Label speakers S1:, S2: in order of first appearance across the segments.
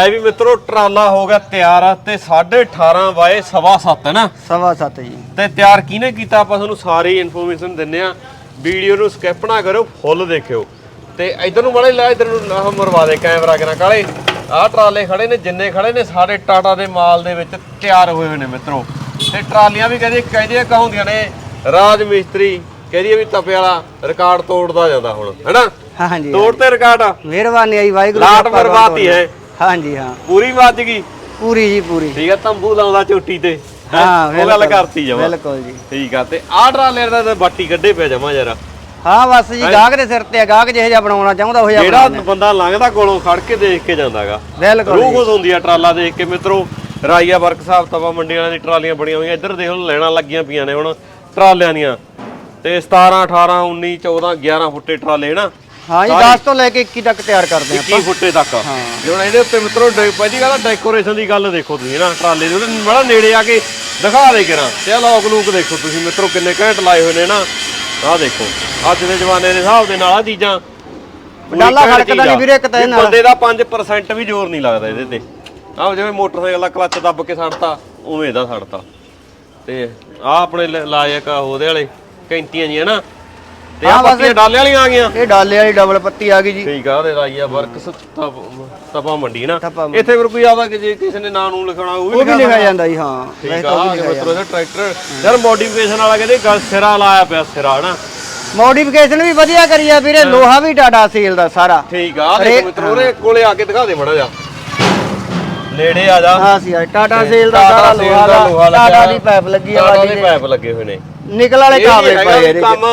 S1: ਐ ਵੀ ਮਿੱਤਰੋ ਟਰਾਲਾ ਹੋ ਗਿਆ ਤਿਆਰ ਤੇ 18.5 ਵਾਏ ਸਵਾ ਸੱਤ ਹੈ ਨਾ?
S2: ਸਵਾ ਸੱਤ ਜੀ।
S1: ਤੇ ਤਿਆਰ ਕਿਹਨੇ ਕੀਤਾ? ਆਪਾਂ ਤੁਹਾਨੂੰ ਸਾਰੀ ਇਨਫੋਰਮੇਸ਼ਨ ਦਿੰਨੇ ਆ ਵੀਡੀਓ ਨੂੰ ਸਕਿਪ ਨਾ ਕਰੋ ਫੁੱਲ ਦੇਖਿਓ। ਤੇ ਇਧਰ ਨੂੰ ਮੜੇ ਲਾ ਇਧਰ ਨੂੰ ਆਹ ਮਰਵਾ ਦੇ ਕੈਮਰਾ ਕਿਨਾ ਕਾਲੇ। ਆਹ ਟਰਾਲੇ ਖੜੇ ਨੇ ਜਿੰਨੇ ਖੜੇ ਨੇ ਸਾਰੇ ਟਾਟਾ ਦੇ ਮਾਲ ਦੇ ਵਿੱਚ ਤਿਆਰ ਹੋਏ ਹੋਏ ਨੇ ਮਿੱਤਰੋ। ਤੇ ਟਰਾਲੀਆਂ ਵੀ ਕਹਿੰਦੇ ਕਹਿੰਦੀਆਂ ਕਹਾਉਂਦੀਆਂ ਨੇ? ਰਾਜ ਮਿਸਤਰੀ ਕਹਿੰਦੀ ਵੀ ਤਪੇ ਵਾਲਾ ਰਿਕਾਰਡ ਤੋੜਦਾ ਜਾਂਦਾ ਹੁਣ ਹੈਨਾ
S2: ਹਾਂਜੀ
S1: ਤੋੜ ਤੇ ਰਿਕਾਰਡ ਆ।
S2: ਮਿਹਰਬਾਨੀ ਆਈ ਵਾਹਿਗੁਰੂ
S1: ਲਾਟ ਬਰਬਾਦੀ ਹੈ।
S2: ਹਾਂਜੀ ਹਾਂ।
S1: ਪੂਰੀ ਵੱਜ ਗਈ
S2: ਪੂਰੀ ਜੀ ਪੂਰੀ।
S1: ਠੀਕ ਆ ਤੰਬੂ ਲਾਉਂਦਾ ਚੋਟੀ ਤੇ। ਹੈਂ?
S2: ਹਾਂ
S1: ਉਹ ਗੱਲ
S2: ਬਿਲਕੁਲ,
S1: ਕਰਤੀ ਜਮਾ।
S2: ਬਿਲਕੁਲ ਜੀ।
S1: ਠੀਕ ਆ ਤੇ ਆਹ ਟਰਾਲੇ ਦਾ ਤਾਂ ਬਾਟੀ ਕੱਢੇ ਪਿਆ ਜਮਾ ਯਾਰ
S2: ਹਾਂ ਬਸ ਜੀ ਗਾਹਕ ਦੇ ਸਿਰ ਤੇ ਆ ਗਾਹਕ ਜਿਹੇ ਜਿਹਾ ਬਣਾਉਣਾ ਚਾਹੁੰਦਾ ਉਹ ਜਿਹਾ
S1: ਜਿਹੜਾ
S2: ਬਣਾਉਣਾ।
S1: ਬੰਦਾ ਲੰਘਦਾ ਕੋਲੋਂ ਖੜ ਕੇ ਦੇਖ ਕੇ ਜਾਂਦਾਗਾ
S2: ਬਿਲਕੁਲ
S1: ਰੂਹ
S2: ਜੀ।
S1: ਖੁਸ਼ ਹੁੰਦੀ ਆ ਟਰਾਲਾ ਦੇਖ ਕੇ। ਮਿੱਤਰੋ ਰਾਈਆ ਵਰਕ ਸਾਹਿਬ ਤਵਾ ਮੰਡੀ ਵਾਲਿਆਂ ਦੀ ਟਰਾਲੀਆਂ ਬਣੀਆਂ ਹੋਈਆਂ। ਇੱਧਰ ਦੇਖ ਲਓ ਲੈਣਾ ਲੱਗੀਆਂ ਪਈਆਂ ਨੇ ਹੁਣ ਟਰਾਲਿਆਂ ਦੀਆਂ। ਤੇ 17 18 19 14 11 ਫੁੱਟੇ ਟਰਾਲੇ ਨਾ?
S2: ਹਾਂ ਜੀ 10 ਤੋਂ ਲੈ ਕੇ 21 ਤੱਕ ਤਿਆਰ ਕਰਦੇ ਆ
S1: 21 ਫੁੱਟੇ ਤੱਕ। ਜੇ ਹੁਣ ਇਹਦੇ ਉੱਤੇ ਮਿੱਤਰੋ ਪਹਿਲੀ ਗੱਲ ਡੈਕੋਰੇਸ਼ਨ ਦੀ ਗੱਲ ਦੇਖੋ ਤੁਸੀਂ ਨਾ ਟਰਾਲੇ ਦੇ। ਉਹਦੇ ਬੜਾ ਨੇੜੇ ਆ ਕੇ ਦਿਖਾ ਦੇ ਕਿਰਾਂ। ਤੇ ਲੋਕ ਲੂਕ ਦੇਖੋ ਤੁਸੀਂ ਮਿੱਤਰੋ ਕਿੰਨੇ ਘੈਂਟ ਲਾਏ ਹੋਏ ਨੇ ਨਾ। ਆਹ ਦੇਖੋ ਅੱਜ ਦੇ ਜਮਾਨੇ ਦੇ ਹਿਸਾਬ ਦੇ ਨਾਲ ਆ ਚੀਜ਼ਾਂ।
S2: ਡਾਲਾ ਖੜਕਦਾ
S1: ਚੀਜ਼। ਆ।
S2: ਨੀ ਵੀਰੇ ਇੱਕ ਤਾਂ ਨਾਲ।
S1: ਬੰਦੇ ਦਾ 5% ਵੀ ਜ਼ੋਰ ਨਹੀਂ ਲੱਗਦਾ ਇਹਦੇ ਤੇ। ਆਹ ਜਿਵੇਂ ਮੋਟਰਸਾਈਕਲ ਦਾ ਕਲੱਚ ਦੱਬ ਕੇ ਛੱਡਤਾ ਉਵੇਂ ਇਹਦਾ ਛੱਡਤਾ ਤੇ ਆਹ ਆਪਣੇ ਲਾਇਕ ਆ ਉਹਦੇ ਵਾਲੇ ਕੈਂਤੀਆਂ ਜੀਆਂ ਨਾ। ਤੇ
S2: ਹਾਂ, ਬਸ
S1: ਪੱਤੀਆਂ ਡਾਲੇ ਵਾਲੀਆਂ ਆ ਗਈਆਂ।
S2: ਇਹ ਡਾਲੇ ਵਾਲੀ ਡਬਲ ਪੱਤੀ ਆ ਗਈ ਜੀ।
S1: ਠੀਕ ਆ ਉਹਦੇ ਰਾਈਆ ਵਰਕਸ ਤਪਾ ਮੰਡੀ ਨਾ।
S2: ਤਪਾ ਮੰਡੀ।
S1: ਇੱਥੇ ਫਿਰ ਕੋਈ ਆਦਾ ਕਿ ਜੇ ਕਿਸੇ ਨੇ ਨਾਂ ਨੂੰ ਲਿਖਾਉਣਾ ਉਹ ਵੀ
S2: ਉਹ ਵੀ
S1: ਲਿਖਾ
S2: ਲਿਖਿਆ। ਜਾਂਦਾ ਜੀ ਹਾਂ।
S1: ਠੀਕ
S2: ਵੈਸੇ
S1: ਆ
S2: ਤਾਂ ਉਹ ਵੀ ਲਿਖਿਆ
S1: ਮਿੱਤਰੋ ਇਹਦਾ ਟਰੈਕਟਰ ਯਾਰ ਮੋਡੀਫਿਕੇਸ਼ਨ ਵਾਲਾ ਕਹਿੰਦੇ ਗੱਲ ਸਿਰਾ ਲਾਇਆ ਪਿਆ ਸਿਰਾ ਹਨਾ?
S2: ਮੋਡੀਫਿਕੇਸ਼ਨ ਵੀ ਵਧੀਆ ਕਰੀ ਆ ਵੀਰੇ ਲੋਹਾ ਵੀ ਟਾਟਾ ਸੇਲ ਦਾ ਸਾਰਾ।
S1: ਠੀਕ ਆ ਆਹ
S2: ਅਰੇ,
S1: ਦੇਖੋ ਮਿੱਤਰੋ ਉਹਦੇ ਕੋਲੇ ਆ ਕੇ ਦਿਖਾ ਦੇ ਮੜਾ ਜਾ ਨੇੜੇ ਆ ਜਾ।
S2: ਹਾਂ ਸੀ ਟਾਟਾ ਸੇਲ ਦਾ ਸਾਰਾ ਲੋਹਾ
S1: ਦਾ
S2: ਟਾਟਾ ਦੀ ਪਾਈਪ ਲੱਗੀ ਆ
S1: ਟਾਟਾ ਦੇ। ਪਾਈਪ ਲੱਗੇ ਹੋਏ ਨੇ।
S2: ਨਿਕਲ ਵਾਲੇ
S1: ਇਹ ਨੀ
S2: ਕਾਬਲੇ
S1: ਹੈਗਾ
S2: ਪਏ
S1: ਵੀ
S2: ਇਹਦੇ।
S1: ਕੰਮ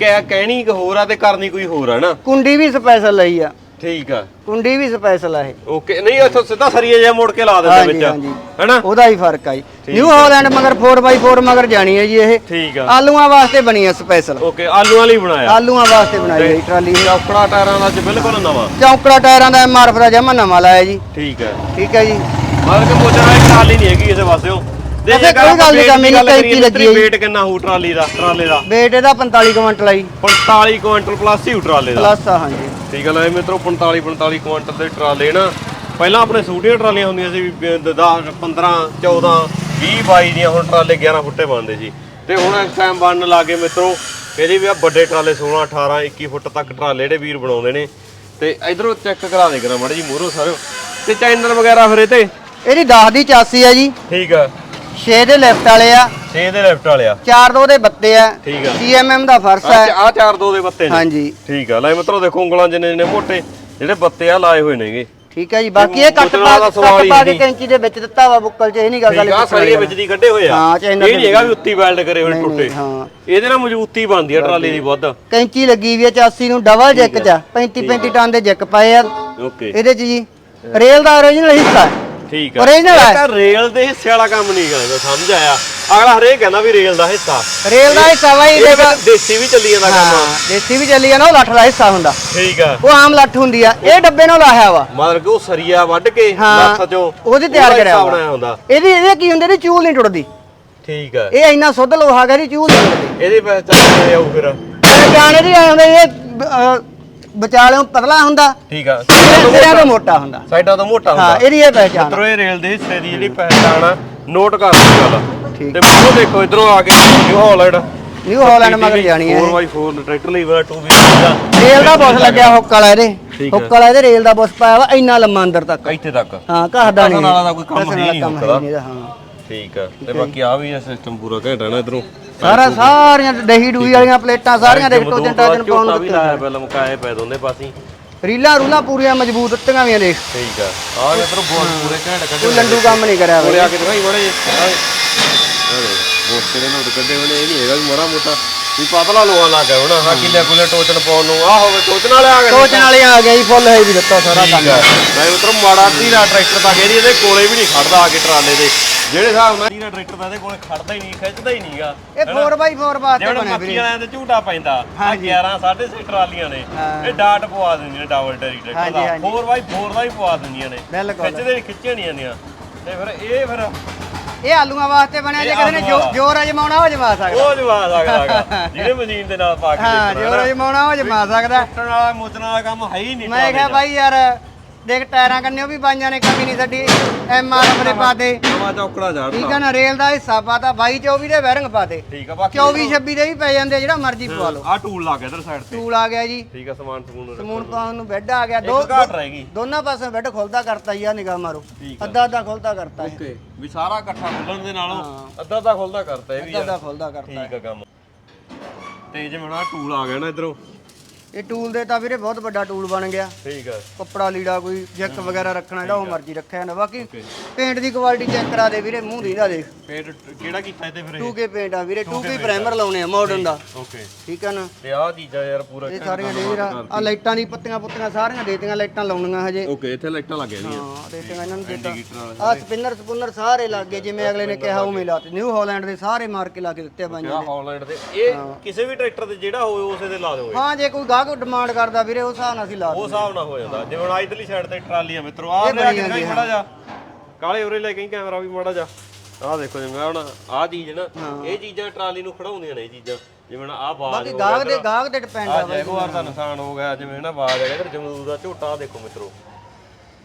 S1: ਕਹਿ ਕਹਿਣੀ ਕਿ ਹੋਰ ਆ ਤੇ ਕਰਨੀ ਕੋਈ ਹੋਰ ਆ ਨਾ।
S2: ਕੁੰਡੀ ਵੀ ਸਪੈਸ਼ਲ ਲਈ ਆ।
S1: ਠੀਕ ਆ।
S2: ਕੁੰਡੀ ਵੀ ਸਪੈਸ਼ਲ ਆ ਇਹ।
S1: ਓਕੇ ਨਹੀਂ ਇੱਥੋਂ ਸਿੱਧਾ ਸਰੀਆ ਜਿਹਾ ਮੋੜ ਕੇ ਲਾ ਦਿੰਦੇ
S2: ਹਾਂਜੀ,
S1: ਵਿੱਚ।
S2: ਹਾਂਜੀ।
S1: ਹੈਨਾ?
S2: ਉਹਦਾ ਹੀ ਫ਼ਰਕ ਆ ਜੀ। ਨਿਊ ਹਾਲੈਂਡ ਮਗਰ 4x4 ਮਗਰ ਜਾਣੀ ਹੈ ਜੀ ਇਹ।
S1: ਠੀਕ ਆ।
S2: ਆਲੂਆਂ ਵਾਸਤੇ ਬਣੀ ਹੈ ਸਪੈਸ਼ਲ
S1: ਓਕੇ ਆਲੂਆਂ ਲਈ ਬਣਾਇਆ।
S2: ਆਲੂਆਂ ਵਾਸਤੇ ਬਣਾਈ ਹੈ ਜੀ ਟਰਾਲੀ ਇਹ।
S1: ਚੌਕੜਾ ਟਾਇਰਾਂ ਦਾ ਅੱਜ ਬਿਲਕੁਲ ਨਵਾਂ।
S2: ਚੌਂਕੜਾ ਟਾਇਰਾਂ ਦਾ ਐਮਆਰਐਫ ਦਾ ਜਮਾ ਨਵਾਂ ਲਾਇਆ ਜੀ।
S1: ਠੀਕ ਹੈ
S2: ਠੀਕ ਹੈ ਜੀ।
S1: ਮਤਲਬ ਕਿ ਮੋਚਣਾ ਇੱਕ ਟਰਾਲੀ ਨਹੀਂ ਹੈਗੀ ਇਸੇ ਪਾਸਿਓ ਤੇ
S2: ਅੱਛਾ, ਕੋਈ ਗੱਲ ਨੀ, ਕੰਮ ਇੰਨੀ ਕੈਂਚੀ ਲੱਗੀ ਹੈ ਜੀ।
S1: weight ਕਿੰਨਾ ਹੋਊ ਟਰਾਲੀ ਦਾ ਟਰਾਲੇ ਦਾ?
S2: weight ਇਹਦਾ 45 ਕੁਇੰਟਲ ਆ ਜੀ
S1: 45 ਕੁਇੰਟਲ ਪਲੱਸ ਹੀ ਟਰਾਲੇ ਦਾ।
S2: ਪਲੱਸ ਆ ਹਾਂਜੀ।
S1: ਠੀਕ ਹੈ ਲੈ ਮਿੱਤਰੋ 45 45 ਕੁਇੰਟਲ ਦੇ ਟਰਾਲੇ ਨਾ। ਪਹਿਲਾਂ ਆਪਣੇ ਛੋਟੀਆਂ ਟਰਾਲੀਆਂ ਹੁੰਦੀਆਂ ਸੀ 10 15 14 20 22 ਦੀਆਂ ਹੁਣ ਟਰਾਲੇ 11 ਫੁੱਟੇ ਬਣਦੇ ਸੀ ਤੇ ਹੁਣ ਇਸ ਟਾਈਮ ਬਣਨ ਲੱਗੇ ਮਿੱਤਰੋ ਕਹਿੰਦੇ ਵੀ ਆ ਵੱਡੇ ਟਰਾਲੇ 16 18 21 ਫੁੱਟ ਤੱਕ ਟਰਾਲੇ ਜਿਹੜੇ ਵੀਰ ਬਣਾਉਂਦੇ ਨੇ। ਤੇ ਇਧਰੋਂ ਚੈੱਕ ਕਰਾ ਦੇ ਕਰਾਂ ਮਾੜਾ ਜੀ ਮੂਹਰੋਂ ਸਾਰੇ। ਤੇ ਚੈਨਲ ਵਗੈਰਾ ਫਿਰ ਇਹ ਤੇ
S2: ਇਹਦੀ 10 ਦੀ 84 ਆ ਜੀ।
S1: ਠੀਕ ਆ।
S2: 6 ਦੇ ਲੈਫਟ ਵਾਲੇ ਆ।
S1: 6 ਦੇ ਲੈਫਟ ਵਾਲਿਆ
S2: 4 ਦੋ ਦੇ ਬੱਤੇ ਆ।
S1: ਠੀਕ ਆ।
S2: ਸੀਐਮਐਮ ਦਾ ਫਰਸ਼ ਹੈ
S1: ਆ ਚਾਰ ਦੋ ਦੇ ਬੱਤੇ ਨੇ।
S2: ਹਾਂਜੀ।
S1: ਠੀਕ ਆ। ਲੈ ਮਿੱਤਰੋ ਦੇਖੋ ਉਂਗਲਾਂ ਜਿੰਨੇ ਜਿੰਨੇ ਮੋਟੇ ਜਿਹੜੇ ਬੱਤੇ ਆ ਲਾਏ ਹੋਏ ਨੇਗੇ।
S2: ਠੀਕ ਹੈ ਜੀ। ਬਾਕੀ ਇਹ ਕੱਟ ਪਾ ਕੱਟ ਪਾ ਕੇ। ਕੈਂਚੀ ਦੇ ਵਿੱਚ ਦਿੱਤਾ ਵਾ ਬੁੱਕਲ 'ਚ ਇਹ ਨਹੀਂ ਗੱਲ
S1: ਠੀਕ ਆ ਸਾਰੀਆਂ ਵਿੱਚ ਦੀ ਕੱਢੇ ਹੋਏ ਆ।
S2: ਹਾਂ,
S1: ਇਹ
S2: ਚੈਨਲ
S1: ਨਹੀਂ ਹੈਗਾ ਵੀ ਉੱਤੀ ਵੈਲਡ ਕਰੇ ਹੋਏ ਟੁੱਟੇ।
S2: ਹਾਂ।
S1: ਇਹਦੇ ਨਾਲ ਮਜ਼ਬੂਤੀ ਬਣਦੀ ਆ ਟਰਾਲੀ ਦੀ ਵੱਧ।
S2: ਕੈਂਚੀ ਲੱਗੀ ਵੀ ਆ 84 ਨੂੰ ਡਬਲ ਜੈਕ 'ਚ। 35 35 ਟਨ ਦੇ ਜੈਕ ਪਏ ਆ।
S1: ਓਕੇ।
S2: ਇਹਦੇ 'ਚ ਜੀ ਰੇਲ ਦਾ origignal ਹਿੱਸਾ ਹੈ।
S1: ਠੀਕ ਆ। ਇਹ
S2: ਹੈ।
S1: ਤਾਂ ਰੇਲ ਦੇ ਹਿੱਸੇ ਵਾਲਾ ਕੰਮ ਨਹੀਂ ਕਰਦਾ ਸਮਝ ਆਇਆ। ਅਗਲਾ ਹਰੇਕ ਕਹਿੰਦਾ ਵੀ ਰੇਲ ਦਾ ਹਿੱਸਾ।
S2: ਰੇਲ ਦਾ ਹਿੱਸਾ ਵਾ
S1: ਇਹ
S2: ਇਹਦੇ
S1: ਫਿਰ ਦੇਸੀ ਵੀ ਚੱਲੀ ਜਾਂਦਾ ਕੰਮ।
S2: ਹਾਂ ਦੇਸੀ ਵੀ ਚੱਲੀ ਨਾ ਉਹ ਲੱਠ ਦਾ ਹਿੱਸਾ ਹੁੰਦਾ।
S1: ਠੀਕ ਆ।
S2: ਉਹ ਆਮ ਲੱਠ ਹੁੰਦੀ ਆ ਇਹ ਡੱਬੇ ਨਾਲ ਲਾਹਿਆ ਵਾ।
S1: ਮਤਲਬ ਕਿ ਉਹ ਸਰੀਆ ਵੱਢ ਕੇ ਲੱਥ ਚੋਂ
S2: ਉਹਦੇ ਤਿਆਰ ਕਰਿਆ
S1: ਹੁੰਦਾ।
S2: ਇਹਦੀ ਇਹਦੇ ਕੀ ਹੁੰਦੇ ਨੇ? ਚੂਲ ਨਹੀਂ ਟੁੱਟਦੀ।
S1: ਠੀਕ ਆ।
S2: ਇਹ ਇੰਨਾ ਸੁੱਧ ਲੋਹਾ ਗਾ ਜੀ ਚੂਲ ਨਹੀਂ ਟੁੱਟਦੀ।
S1: ਇਹਦੀ ਪਹਿਚਾਣ ਆਊ ਫਿਰ।
S2: ਇਹ ਜਾਣੇ ਦੀ ਆਏ ਹੁੰਦੇ ਇਹ ਵਿਚਾਲਿਓਂ ਪਤਲਾ ਹੁੰਦਾ।
S1: ਠੀਕ ਆ।
S2: ਸਿਰਿਆਂ ਤੋਂ ਮੋਟਾ। ਹੁੰਦਾ।
S1: ਸਾਈਡਾਂ ਤੋਂ ਮੋਟਾ
S2: ਹਾਂ
S1: ਹੁੰਦਾ
S2: ਇਹਦੀ ਇਹ ਪਹਿਚਾਣ
S1: ਮਿੱਤਰੋ ਇਹ ਰੇਲ ਦੇ ਹਿੱਸੇ ਦੀ ਜਿਹੜੀ ਪਹਿਚਾਣ ਆ ਨੋਟ ਕਰ ਲਈ ਗੱਲ।
S2: ਠੀਕ।
S1: ਤੇ ਮੂੰਹ ਦੇਖੋ ਇਧਰੋਂ ਆ ਕੇ ਨਿਊ ਹਾਲੈਂਡ
S2: ਨਿਊ ਹਾਲੈਂਡ ਮਗਰ ਜਾਣੀ ਹੈ
S1: 4x4 ਟਰੈਕਟਰ ਲਈ ਵਾਲਾ 2 ਵੀਲਰ ਦਾ
S2: ਰੇਲ ਦਾ ਬੁੱਸ ਲੱਗਿਆ ਹੁੱਕ ਵਾਲਾ ਇਹਦੇ।
S1: ਠੀਕ ਹੈ।
S2: ਹੁੱਕ ਵਾਲਾ ਇਹਦੇ ਰੇਲ ਦਾ ਬੁੱਸ ਪਾਇਆ ਵਾ ਇੰਨਾ ਲੰਮਾ ਅੰਦਰ ਤੱਕ।
S1: ਇੱਥੇ ਤੱਕ।
S2: ਹਾਂ ਘਸਦਾ ਨਹੀਂ।
S1: ਘਸਣ ਵਾਲਾ ਤਾਂ ਕੋਈ ਕੰਮ ਹੈ
S2: ਵਾਲਾ
S1: ਨਹੀਂ
S2: ਕੰਮ ਹੈ
S1: ਹੁੱਕ ਦਾ।
S2: ਨਹੀਂ ਇਹਦਾ, ਹਾਂ।
S1: ਠੀਕ ਆ। ਤੇ ਬਾਕੀ ਆ ਵੀ ਸਿਸਟਮ ਪੂਰਾ ਘੈਂਟਾ ਨਾ ਇਧਰੋਂ।
S2: ਸਾਰਾ ਸਾਰੀਆਂ ਦਹੀ ਡੂਈ ਵਾਲੀਆਂ ਪਲੇਟਾਂ ਸਾਰੀਆਂ ਦੇਖ ਟੋਜਨ ਟਾਜਨ ਪਾਉਣ
S1: ਵੀ
S2: ਦਿੱਤੇ
S1: ਲਾਇਆ ਪਹਿਲਾਂ ਮੁਕਾਏ ਪੈ ਦੋਨੇ ਪਾਸੇ।
S2: ਰੀਲਾਂ ਰੂਲਾਂ ਪੂਰੀਆਂ ਮਜ਼ਬੂਤ ਦਿੱਤੀਆਂ ਵੀਆਂ ਦੇਖ।
S1: ਠੀਕ ਆ। ਆ ਇਧਰੋਂ ਬਹੁਤ ਪੂਰੇ ਘੈਂਟ ਕੱਢੇ
S2: ਕੋਈ ਲੰਡੂ ਕੰਮ ਨਹੀਂ ਕਰਿਆ ਬਈ।
S1: ਆ ਕੇ ਦਿਖਾਈ ਮੜੇ ਬੋਸ ਕਿਹੜੇ ਨੋਟ ਕੱਢੇ ਹੋਣੇ ਇਹ ਨਹੀਂ ਹੈਗਾ ਵੀ ਮਾੜਾ ਮੋਟਾ। ਵੀ ਪਤਲਾ ਲੋਹਾ ਲਾ ਕੇ ਹੋਣਾ ਹਾਂ ਕਿੱਲੇ ਕੁੱਲੇ ਟੋਚਨ ਪਾਉਣ ਨੂੰ। ਆ ਹੋਵੇ ਟੋਚਨ ਵਾਲੇ ਆ ਗਏ
S2: ਟੋਜਨ ਵਾਲੇ ਆ ਗਏ ਜੀ ਫੁੱਲ ਹੈ ਵੀ ਦਿੱਤਾ ਸਾਰਾ
S1: ਆ। ਮੈਂ ਉਧਰ ਮਾੜਾ ਧੀਰਾ ਟਰੈਕਟਰ ਤਾਂ ਕਹਿੰਦੀ ਇਹਦੇ ਕੋਲੇ ਵੀ ਨਹੀਂ ਖੜਦਾ ਆ ਕੇ ਟਰਾਲੇ ਦੇ। ਜਿਹੜੇ ਹਿਸਾਬ ਨਾਲ ਧੀਰਾ ਟਰੈਕਟਰ ਤਾਂ ਇਹਦੇ ਕੋਲੇ ਖੜਦਾ ਹੀ ਨਹੀਂ ਖਿੱਚਦਾ ਹੀ ਨਹੀਂਗਾ।
S2: ਇਹ 4x4 ਵਾਸਤੇ ਬਣਿਆ
S1: ਮੱਕੀ
S2: ਵੀਰੇ।
S1: ਵਾਲਿਆਂ ਤੇ ਝੂਟਾ ਪੈਂਦਾ ਆ 11 6.5 ਟਰਾਲੀਆਂ ਨੇ
S2: ਹਾਂ।
S1: ਇਹ ਡਾਟ ਪਵਾ ਦਿੰਦੀਆਂ ਨੇ ਡਬਲ ਟੈਰੀ ਟਰੈਕਟਰ
S2: ਹਾਂਜੀ,
S1: ਦਾ
S2: ਹਾਂਜੀ।
S1: 4x4 ਦਾ ਹੀ ਪਵਾ ਦਿੰਦੀਆਂ ਨੇ। ਖਿੱਚਦੇ ਨਹੀਂ ਖਿੱਚੇ ਨਹੀਂ ਜਾਂਦੀਆਂ। ਤੇ ਫਿਰ ਇਹ ਫਿਰ
S2: ਇਹ ਆਲੂਆਂ ਵਾਸਤੇ ਬਣਿਆ ਜੇ ਕਿਸੇ ਨੇ। ਜੋਰ ਅਜਮਾਉਣਾ ਉਹ ਜਮਾ ਸਕਦਾ।
S1: ਉਹ ਜਵਾ ਸਕਦਾਗਾ ਜਿਹਨੇ ਮਸ਼ੀਨ ਦੇ ਨਾਲ ਪਾ ਕੇ
S2: ਹਾਂ ਜੋਰ ਅਜਮਾਉਣਾ ਉਹ ਜਮਾ ਸਕਦਾ।
S1: ਟੁੱਟਣ ਵਾਲਾ ਮੋਚਣ ਵਾਲਾ ਕੰਮ ਹੈ ਹੀ ਨਹੀਂ
S2: ਮੈਂ ਕਿਹਾ ਬਾਈ ਯਾਰ ਦੇਖ ਟਾਇਰਾਂ ਕੰਨੇ ਉਹ ਵੀ ਬਾਈਆਂ ਨੇ ਕਮੀ ਨਹੀਂ ਛੱਡੀ ਐਮ ਆਰ ਦੇ ਪਾਤੇ
S1: ਨਵਾਂ ਚੌਕੜਾ
S2: ਠੀਕ
S1: ਝਾੜਦਾ
S2: ਆ ਨਾ ਰੇਲ ਦਾ ਹਿੱਸਾ ਪਾਤਾ 22 24 ਦੇ ਵੈਰਿੰਗ ਪਾਤੇ
S1: ਠੀਕ ਆ ਬਾਕੀ
S2: 24 26 ਦੇ ਵੀ ਪੈ ਜਾਂਦੇ ਆ, ਜਿਹੜਾ ਮਰਜ਼ੀ ਪਵਾ ਲਓ।
S1: ਆ ਟੂਲ ਲਾ ਗਿਆ ਇਧਰ ਸਾਈਡ ਤੇ।
S2: ਟੂਲ ਆ ਗਿਆ ਜੀ।
S1: ਠੀਕ ਆ ਸਮਾਨ ਸਮੂਨ
S2: ਸਮੂਨ ਪਾਉਣ ਨੂੰ ਬੈੱਡ ਆ ਗਿਆ। ਦੋ
S1: ਇੱਕ ਘਾਟ ਰਹਿ ਗਈ।
S2: ਦੋਨਾਂ ਪਾਸੇ ਬੈੱਡ ਖੁੱਲਦਾ ਕਰਤਾ ਜੀ ਆ ਨਿਗਾਹ ਮਾਰੋ।
S1: ਠੀਕ ਆ।
S2: ਅੱਧਾ ਅੱਧਾ ਖੁੱਲਦਾ ਕਰਤਾ ਇਹ।
S1: ਓਕੇ। ਵੀ ਸਾਰਾ ਇਕੱਠਾ ਖੁੱਲਣ ਦੇ ਨਾਲੋਂ ਅੱਧਾ ਅੱਧਾ ਖੁੱਲਦਾ ਕਰਤਾ ਇਹ ਵੀ
S2: ਅੱਧਾ
S1: ਯਾਰ।
S2: ਅੱਧਾ ਖੁੱਲਦਾ ਕਰਤਾ
S1: ਠੀਕ ਆ ਕੰਮ। ਤੇ ਜਿਵੇਂ ਹੁਣ ਆਹ ਟੂਲ ਆ ਗਿਆ ਨਾ ਇਧਰੋਂ
S2: ਇਹ ਟੂਲ ਦੇ ਤਾਂ ਵੀਰੇ ਬਹੁਤ ਵੱਡਾ ਟੂਲ ਬਣ ਗਿਆ।
S1: ਠੀਕ ਆ।
S2: ਕੱਪੜਾ ਲੀੜਾ ਕੋਈ ਜੈਕ ਵਗੈਰਾ ਰੱਖਣਾ ਜਿਹੜਾ ਉਹ ਮਰਜ਼ੀ ਰੱਖਿਆ ਨਾ ਬਾਕੀ ਪੇਂਟ ਦੀ ਕੁਆਲਿਟੀ ਚੈੱਕ ਕਰਾ ਦੇ ਵੀਰੇ ਮੂੰਹ ਦੀ ਦਾ ਦੇਖ।
S1: ਪੇਂਟ ਕਿਹੜਾ ਕੀਤਾ ਇਹਦੇ ਫਿਰ ਇਹ?
S2: 2K ਪੇਂਟ ਆ ਵੀਰੇ 2K ਪ੍ਰਾਈਮਰ ਲਾਉਣੇ ਆ ਮਾਡਰਨ ਦਾ।
S1: ਓਕੇ।
S2: ਠੀਕ ਆ ਨਾ?
S1: ਤੇ ਆਹ ਚੀਜ਼ਾਂ ਯਾਰ ਪੂਰਾ
S2: ਇਹ ਸਾਰੀਆਂ ਦੇ ਵੀਰਾ ਆ ਲਾਈਟਾਂ ਦੀ ਪੱਤੀਆਂ ਪੁੱਤੀਆਂ ਸਾਰੀਆਂ ਦੇਤੀਆਂ ਲਾਈਟਾਂ ਲਾਉਣੀਆਂ ਹਜੇ।
S1: ਓਕੇ ਇੱਥੇ ਲਾਈਟਾਂ ਲੱਗ ਜਾਂਦੀਆਂ
S2: ਹਾਂ ਦੇਤੀਆਂ ਇਹਨਾਂ ਨੂੰ ਦੇਤਾ। ਆ ਸਪਿਨਰ ਸਪੁਨਰ ਸਾਰੇ ਲੱਗ ਗਏ ਜਿਵੇਂ ਅਗਲੇ ਨੇ ਕਿਹਾ ਉਵੇਂ ਲਾਤੇ। ਨਿਊ ਹਾਲੈਂਡ ਦੇ ਸਾਰੇ ਮਾਰ ਕੇ ਲਾ ਕੇ ਦਿੱਤੇ ਬਾਈਆਂ
S1: ਆ ਹਾਲੈਂਡ ਦੇ? ਇਹ ਕਿਸੇ ਵੀ ਟਰੈਕਟਰ ਤੇ ਜਿਹੜਾ ਹੋਵੇ ਉਸੇ ਦੇ ਲਾ ਦਿਓਗੇ
S2: ਹਾਂ ਜੇ ਕੋਈ ਗਾਹਕ ਡਿਮਾਂਡ ਕਰਦਾ ਵੀਰੇ ਉਸ ਹਿਸਾਬ ਨਾਲ ਅਸੀਂ ਲਾ
S1: ਉਹ
S2: ਦਿੰਦੇ
S1: ਹਿਸਾਬ ਨਾਲ ਹੋ ਜਾਂਦਾ। ਜਿਵੇਂ ਹੁਣ ਇਧਰਲੀ ਸਾਈਡ ਤੇ ਟਰਾਲੀ ਆ ਮਿੱਤਰੋ ਆਹ ਲੈ ਕੇ ਮੜਾ ਜਾ ਕਾਲੇ ਉਰੇ ਲੈ ਕੇ ਕੈਮਰਾ ਵੀ ਮੜਾ ਜਾ ਆਹ ਦੇਖੋ ਜਿਵੇਂ ਹੁਣ ਆਹ ਚੀਜ਼ ਨਾ ਇਹ ਚੀਜ਼ਾਂ ਟਰਾਲੀ ਨੂੰ ਖੜਾਉਂਦੀਆਂ ਨੇ ਇਹ ਚੀਜ਼ਾਂ। ਜਿਵੇਂ ਆਹ ਬਾਜ
S2: ਬਾਕੀ ਗਾਹਕ ਦੇ ਗਾਹਕ ਤੇ ਡਿਪੈਂਡ
S1: ਆ
S2: ਆ
S1: ਜੈਗੁਆਰ ਦਾ ਨੁਕਸਾਨ ਹੋ ਗਿਆ ਜਿਵੇਂ ਨਾ ਬਾਜ ਹੈਗਾ ਇਧਰ ਜਮਦੂਰ ਦਾ ਝੋਟਾ ਦੇਖੋ ਮਿੱਤਰੋ।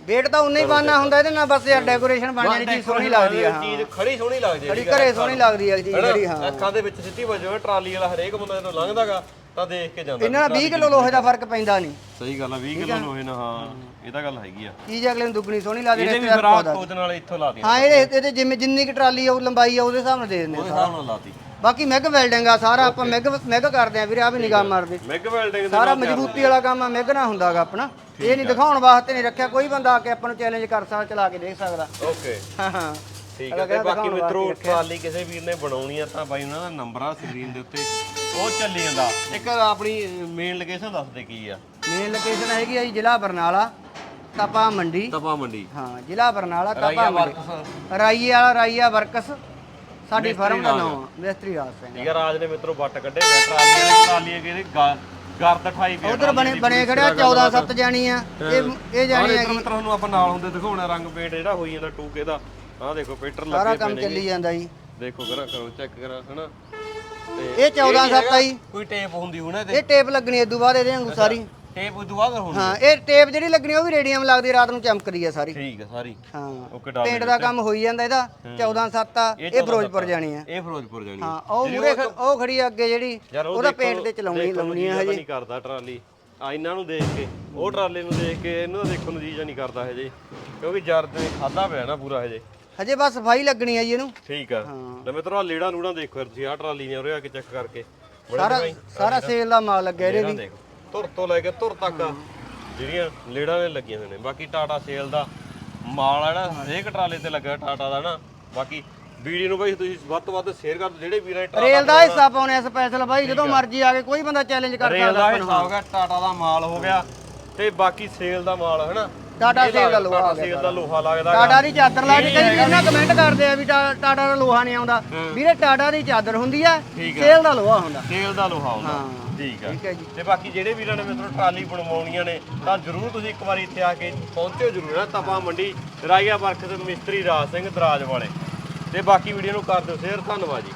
S2: ਵੇਟ ਤਾਂ ਉਨਾ ਹੀ ਬਣਨਾ ਹੁੰਦਾ ਇਹਦੇ ਨਾਲ ਬਸ ਯਾਰ ਡੈਕੋਰੇਸ਼ਨ ਬਣ ਜਾਣੀ ਚੀਜ਼ ਸੋਹਣੀ ਲੱਗਦੀ ਆ
S1: ਚੀਜ਼ ਖੜੀ ਸੋਹਣੀ ਲੱਗਦੀ ਹੈ
S2: ਬੜੀ ਘਰੇ ਸੋਹਣੀ ਲੱਗਦੀ ਆ ਚੀਜ਼ ਜਿਹੜੀ ਹਾਂ।
S1: ਅੱਖਾਂ ਦੇ ਵਿੱਚ ਸਿੱਧੀ ਵੱਜੋ ਟਰਾਲੀ ਵਾਲਾ ਹਰੇਕ ਬੰਦਾ ਜਦੋਂ ਲੰਘਦਾਗਾ ਤਾਂ ਦੇਖ ਕੇ ਜਾਂਦਾ
S2: ਇਹਨਾਂ ਨਾਲ 20 ਕਿਲੋ ਲੋਹੇ ਦਾ ਫ਼ਰਕ ਪੈਂਦਾ ਨਹੀਂ।
S1: ਸਹੀ ਗੱਲ ਆ 20 ਕਿਲੋ ਲੋਹੇ ਨਾਲ ਹਾਂ ਇਹ ਤਾਂ ਗੱਲ ਹੈਗੀ ਆ।
S2: ਚੀਜ਼ ਅਗਲੇ ਨੂੰ ਦੁੱਗਣੀ ਸੋਹਣੀ ਲੱਗਦੀ
S1: ਇਹਦੇ ਵੀ ਫਿਰ ਆਹ ਨਾਲ ਇੱਥੋਂ ਲਾ ਦੀਆਂ
S2: ਹਾਂ ਇਹਦੇ ਇਹਦੇ ਜਿਵੇਂ ਜਿੰਨੀ ਕਿ ਟਰਾਲੀ ਆ ਉਹ ਲੰਬਾਈ ਆ ਉਹਦੇ ਹਿਸਾਬ ਨਾਲ ਦੇ ਦਿੰਦੇ
S1: ਉਹਦੇ ਹਿਸਾਬ ਨਾਲ ਲਾਤੀ
S2: ਬਾਕੀ ਮੈਗ ਵੈਲਡਿੰਗ ਆ ਸਾਰਾ ਆਪਾਂ ਮੈਗ ਮੈਗ ਕਰਦੇ ਆ ਵੀਰੇ ਆ ਵੀ ਨਿਗਾਹ ਮਾਰਦੇ।
S1: ਮੈਗ ਵੈਲਡਿੰਗ ਦੇ
S2: ਸਾਰਾ ਮਜ਼ਬੂਤੀ ਵਾਲਾ ਕੰਮ ਆ ਮੈਗ ਨਾ ਹੁੰਦਾਗਾ ਆਪਣਾ। ਇਹ ਨਹੀਂ ਦਿਖਾਉਣ ਵਾਸਤੇ ਨਹੀਂ ਰੱਖਿਆ ਕੋਈ ਬੰਦਾ ਆ ਕੇ ਆਪਾਂ ਨੂੰ ਚੈਲੰਜ ਕਰ ਸਕਦਾ ਚਲਾ ਕੇ ਦੇਖ ਸਕਦਾ।
S1: ਓਕੇ
S2: ਹਾਂ ਹਾਂ।
S1: ਠੀਕ ਹੈ ਤੇ ਬਾਕੀ ਮਿੱਤਰੋ ਟਰਾਲੀ ਕਿਸੇ ਵੀਰ ਨੇ ਬਣਾਉਣੀ ਆ ਤਾਂ ਬਾਈ ਉਹਨਾਂ ਦਾ ਨੰਬਰ ਆ ਸਕਰੀਨ ਦੇ ਉੱਤੇ। ਉਹ ਚੱਲੀ ਜਾਂਦਾ। ਇੱਕ ਆਪਣੀ ਮੇਨ ਲੋਕੇਸ਼ਨ ਦੱਸ ਦੇ ਕੀ ਆ।
S2: ਮੇਨ ਲੋਕੇਸ਼ਨ ਹੈਗੀ ਆ ਜੀ ਜ਼ਿਲ੍ਹਾ ਬਰਨਾਲਾ ਤਪਾ ਮੰਡੀ।
S1: ਤਪਾ ਮੰਡੀ।
S2: ਹਾਂ ਜ਼ਿਲ੍ਹਾ ਬਰਨਾਲਾ ਤਪਾ ਮੰਡੀ।
S1: ਵਰਕਸ।
S2: ਰਾਈਏ ਵਾਲਾ ਰਾਈਆ ਵਰਕਸ। ਸਾਡੀ ਫਰਮ ਦਾ ਨਾਮ ਆ ਮਿਸਤਰੀ ਰਾਜ ਸਿੰਘ।
S1: ਠੀਕ ਆ ਰਾਜ ਨੇ ਮਿੱਤਰੋ ਵੱਟ ਕੱਢੇ ਟਰਾਲੀਆਂ ਟਰਾਲੀਆਂ ਕਿਹਦੇ ਗਰਦ ਠਾਈ ਪਿਆ
S2: ਉਧਰ ਬਣੇ ਬਣੇ ਖੜਿਆ 14 7 ਜਾਣੀ ਆ। ਇਹ ਇਹ ਜਾਣੀ ਹੈਗੀ।
S1: ਮਿੱਤਰੋ ਨੂੰ ਆਪਾਂ ਨਾਲ ਹੁੰਦੇ ਦਿਖਾਉਣਾ ਰੰਗ ਪੇਂਟ ਜਿਹੜਾ ਹੋਈ ਜਾਂਦਾ ਟੂਕੇ ਦਾ। ਆਹ ਦੇਖੋ ਪੇਟਰ
S2: ਸਾਰਾ
S1: ਲੱਗੇ
S2: ਕੰਮ ਚੱਲੀ ਜਾਂਦਾ ਜੀ।
S1: ਦੇਖੋ ਕਰਾ ਕਰੋ ਚੈੱਕ ਕਰਾ ਹਨਾ।
S2: ਇਹ 14 7 ਆ ਜੀ।
S1: ਕੋਈ ਟੇਪ ਹੁੰਦੀ ਹੋਣਾ ਤੇ?
S2: ਇਹ ਟੇਪ ਲੱਗਣੀ ਇਦੋਂ ਬਾਅਦ ਇਹਦੇ ਵਾਂਗੂ ਸਾਰੀ।
S1: ਟੇਪ ਉਦੋਂ ਬਾਅਦ ਹੋਣੀ
S2: ਹਾਂ ਇਹ ਟੇਪ ਜਿਹੜੀ ਲੱਗਣੀ ਉਹ ਵੀ ਰੇਡੀਅਮ ਲੱਗਦੀ ਰਾਤ ਨੂੰ ਚਮਕਦੀ ਆ ਸਾਰੀ।
S1: ਠੀਕ ਹੈ ਸਾਰੀ।
S2: ਹਾਂ
S1: ਓਕੇ ਡਾਲ
S2: ਪੇਂਟ ਦਾ ਕੰਮ ਹੋਈ ਜਾਂਦਾ ਇਹਦਾ 14 7 ਆ ਇਹ ਫਿਰੋਜ਼ਪੁਰ ਜਾਣੀ ਆ।
S1: ਇਹ ਫਿਰੋਜ਼ਪੁਰ ਜਾਣੀ
S2: ਹਾਂ ਉਹ ਮੂਰੇ ਉਹ ਖੜੀ ਆ ਅੱਗੇ ਜਿਹੜੀ ਉਹਦਾ ਪੇਂਟ ਤੇ ਚਲਾਉਣੀ ਲਾਉਣੀ ਆ ਹਜੇ।
S1: ਨਹੀਂ ਕਰਦਾ ਟਰਾਲੀ। ਆ ਇਹਨਾਂ ਨੂੰ ਦੇਖ ਕੇ ਉਹ ਟਰਾਲੇ ਨੂੰ ਦੇਖ ਕੇ ਇਹਨੂੰ ਦੇਖਣ ਨੂੰ ਜੀਜਾ ਨਹੀਂ ਕਰਦਾ ਹਜੇ। ਕਿਉਂਕਿ ਜਰਦ ਨੇ ਖਾਦਾ ਪਿਆ ਨਾ ਪੂਰਾ ਹਜੇ।
S2: ਹਜੇ ਬਸ ਸਫ਼ਾਈ ਲੱਗਣੀ ਆ ਜੀ ਇਹਨੂੰ।
S1: ਠੀਕ ਆ। ਲੈ ਮਿੱਤਰੋ ਆ ਲੀੜਾ ਲੂੜਾ ਦੇਖੋ ਯਾਰ ਤੁਸੀਂ ਆ ਟਰਾਲੀ ਨੇ ਉਰੇ ਆ ਕੇ ਚੈੱਕ ਕਰਕੇ। ਬੜੇ
S2: ਸਾਰਾ
S1: ਭਾਈ
S2: ਸਾਰਾ ਸੇਲ ਦਾ ਮਾਲ ਲੱਗਿਆ ਇਹਦੇ
S1: ਲੀੜਾ
S2: ਵੀ।
S1: ਦੇਖ। ਧੁਰ ਤੋਂ ਲੈ ਕੇ ਧੁਰ ਤੱਕ ਜਿਹੜੀਆਂ ਲੀੜਾਂ ਨੇ ਲੱਗੀਆਂ ਹੋਈਆਂ ਨੇ। ਬਾਕੀ ਟਾਟਾ ਸੇਲ ਦਾ ਮਾਲ ਆ ਜਿਹੜਾ ਹਰੇਕ ਟਰਾਲੇ ਤੇ ਲੱਗਾ ਟਾਟਾ ਦਾ ਨਾ। ਬਾਕੀ ਵੀਡੀਓ ਨੂੰ ਭਾਈ ਤੁਸੀਂ ਵੱਧ ਤੋਂ ਵੱਧ ਸ਼ੇਅਰ ਕਰ ਦਿਓ। ਜਿਹੜੇ ਵੀਰਾਂ ਨੇ ਟਰਾਲਾ
S2: ਰੇਲ ਦਾ ਹਿੱਸਾ ਪਾਉਣੇ ਆ ਸਪੈਸ਼ਲ ਬਾਈ ਜਦੋਂ ਮਰਜ਼ੀ ਆ ਕੇ ਕੋਈ ਬੰਦਾ ਚੈਲੰਜ ਕਰ
S1: ਰੇਲ
S2: ਸਕਦਾ
S1: ਦਾ ਹਿੱਸਾ ਹੋ ਗਿਆ ਟਾਟਾ ਦਾ ਮਾਲ ਹੋ ਗਿਆ। ਤੇ ਬਾਕੀ ਸੇਲ ਦਾ ਮਾਲ ਹੈਨਾ?
S2: ਟਾਟਾ ਸੇਲ ਦਾ ਲੋਹਾ ਆ ਗਿਆ
S1: ਸੇਲ ਦਾ ਲੋਹਾ ਲੱਗਦਾ
S2: ਟਾਟਾ ਦੀ ਚਾਦਰ ਲਾ ਕੇ ਕਈ ਵੀਰ ਨਾ ਕਮੈਂਟ ਕਰਦੇ ਆ ਵੀ ਟਾਟਾ ਦਾ ਲੋਹਾ ਨਹੀਂ ਆਉਂਦਾ। ਵੀਰੇ ਟਾਟਾ ਦੀ ਚਾਦਰ ਹੁੰਦੀ ਆ ਸੇਲ ਦਾ ਲੋਹਾ ਹੁੰਦਾ।
S1: ਸੇਲ ਦਾ ਲੋਹਾ ਹੁੰਦਾ। ਠੀਕ ਆ।
S2: ਠੀਕ ਹੈ ਜੀ।
S1: ਤੇ ਬਾਕੀ ਜਿਹੜੇ ਵੀਰਾਂ ਨੇ ਮੇਰੇ ਟਰਾਲੀ ਬਣਵਾਉਣੀਆਂ ਨੇ ਤਾਂ ਜਰੂਰ ਤੁਸੀਂ ਇੱਕ ਵਾਰੀ ਇੱਥੇ ਆ ਕੇ ਪਹੁੰਚਿਓ ਜਰੂਰ। ਨਾ ਤਪਾ ਮੰਡੀ ਰਾਈਆ ਵਰਖ ਤੇ ਮਿਸਤਰੀ ਰਾਜ ਸਿੰਘ ਦਰਾਜ ਵਾਲੇ। ਤੇ ਬਾਕੀ ਵੀਡੀਓ ਨੂੰ ਕਰ ਦਿਓ ਸ਼ੇਅਰ। ਧੰਨਵਾਦ ਜੀ।